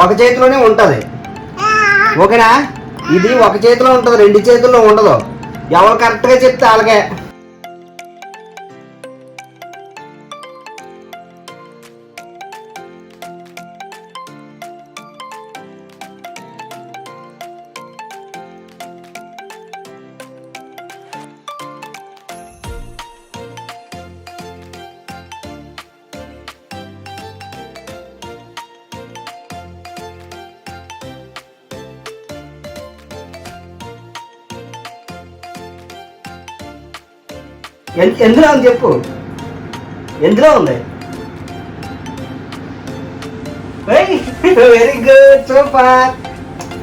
ఒక చేతిలోనే ఉంటుంది. ఓకేనా? ఇది ఒక చేతిలో ఉంటుంది రెండు చేతుల్లో ఉండదు. ఎవరు కరెక్ట్గా చెప్తే అలాగే. ఎందులో ఉంది చెప్పు. ఎందులో ఉంది? వెరీ గుడ్ సూపర్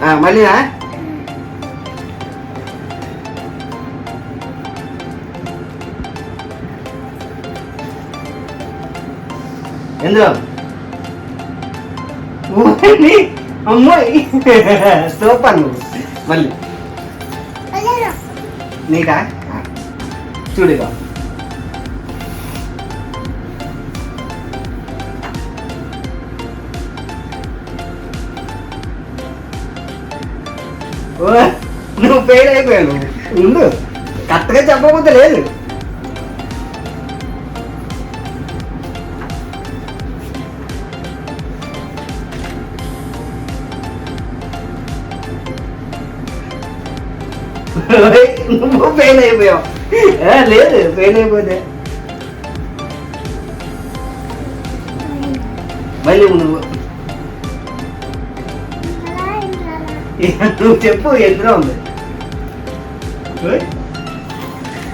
మళ్ళీనా ఎందులో? అమ్మాయి సూపర్ నువ్వు. మళ్ళీ. నీకా? చూడుగా ఓ, నువ్వు ఫెయిల్ అయిపోయావు ఉండు కరెక్ట్గా చెప్పకపోతే లేదు ఓయ్, నువ్వు ఫెయిల్ అయిపోయావు ఏ, లేదు ఫెయిల్ అయిపోతే. మళ్ళీ నువ్వు. నువ్వు చెప్పు ఎందులో ఉంది.